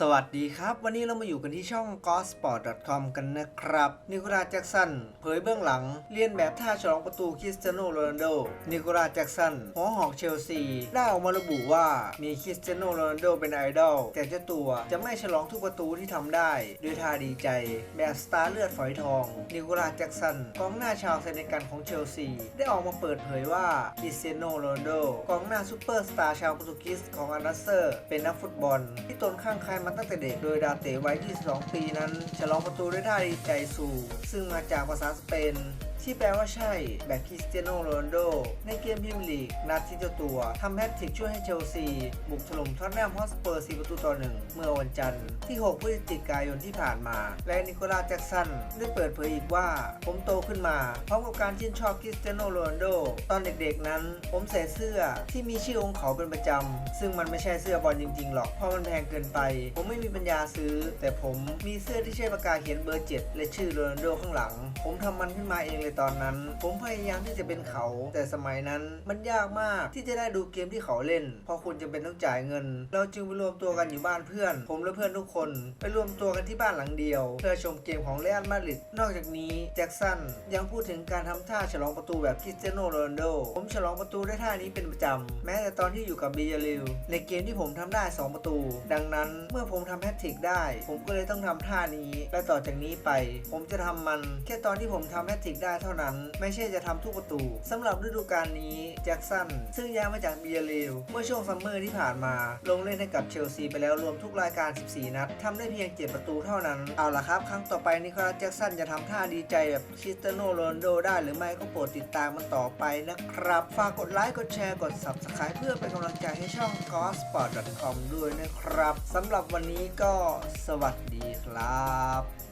สวัสดีครับ วันนี้เรามาอยู่กันที่ช่อง gosport.com กันนะครับ นิโคลัสแจ็กสัน เผยเบื้องหลัง เลียนแบบท่าฉลองประตูคริสเตียโนโรนัลโด นิโคลัสแจ็กสันหัวหอกเชลซี ได้ออกมาระบุว่ามีคริสเตียโนโรนัลโดเป็นไอดอล แต่เจ้าตัวจะไม่ฉลองทุกประตูที่ทำได้ด้วยท่าดีใจ แบบสตาร์เลือดฝอยทอง นิโคลัสแจ็กสันกองหน้าชาวเซเนกันของเชลซี ได้ออกมาเปิดเผยว่าคริสเตียโนโรนัลโดกองหน้าซูเปอร์สตาร์ชาวโปรตุเกสของอานาเซอร์ เป็นนักฟุตบอลที่ตนข้างใครมาตั้งแต่เด็ก โดยดาเตไวัย22 ปีนั้น ฉลองประตูด้วยท่าดีใจสู่ซึ่งมาจากภาษาสเปน ที่แปลว่าใช่แบบคริสเตียโนโรนโด ในเกมพรีเมียร์ลีกนัดที่เจ้าตัวทำแฮตทริกช่วยให้เชลซี บุกถล่มท็อตแนมฮอสเปอร์4ประตูต่อหนึ่งเมื่อวันจันทร์ที่ 6 พฤศจิกายนที่ผ่านมา และนิโคลัสแจ็กสันได้เปิดเผยอีกว่า ผมโตขึ้นมา พร้อมกับการชื่นชอบคริสเตียโนโรนโด ตอนเด็กๆนั้น ผมใส่เสื้อที่มีชื่อองค์เขาเป็นประจำ ซึ่งมันไม่ใช่เสื้อบอลจริงๆหรอกเพราะมันแพงเกินไป ผมไม่มีปัญญาซื้อ แต่ผมมีเสื้อที่ใช้ปากกาเขียนเบอร์ 7 และชื่อโรนโดข้างหลัง ผมทำมันขึ้นมาเองตอนนั้น ผมพยายามที่จะเป็นเขา แต่สมัยนั้นมันยากมากที่จะได้ดูเกมที่เขาเล่น เพราะคุณจะเป็นต้องจ่ายเงิน เราจึงไปรวมตัวกันอยู่บ้านเพื่อน ผมและเพื่อนทุกคน ไปรวมตัวกันที่บ้านหลังเดียว เพื่อชมเกมของเรอัลมาดริดนอกจากนี้แจ็คสันยังพูดถึงการทำท่าฉลองประตูแบบคริสเตียโนโรนัลโดผมฉลองประตูด้วยท่านี้เป็นประจำแม้แต่ตอนที่อยู่กับเบียริลในเกมที่ผมทำได้ 2 ประตู ดังนั้นเมื่อผมทำแฮตทริกได้ ผมก็เลยต้องทำท่านี้ และต่อจากนี้ไป ผมจะทำมัน แค่ตอนที่ผมทำแฮตทริกได้เท่านั้น ไม่ใช่จะทำทุกประตูสำหรับฤดูกาลนี้แจ็คสันซึ่งย้ายมาจากเบียริลเมื่อช่วงซัมเมอร์ที่ผ่านมา ลงเล่นให้กับเชลซีไปแล้วรวมทุกรายการ 14 นัดทำได้เพียง 7 ประตูเท่านั้น เอาล่ะครับ ครั้งต่อไปนิโคลัสแจ็คสันจะทำท่าดีใจแบบคริสเตียโนโรนัลโดได้หรือไม่ก็โปรดติดตามมันต่อไปนะครับ ฝากกดไลค์กดแชร์กด Subscribe เพื่อเป็นกำลังใจให้ช่อง gosport.com ด้วยนะครับสำหรับวันนี้ก็สวัสดีครับ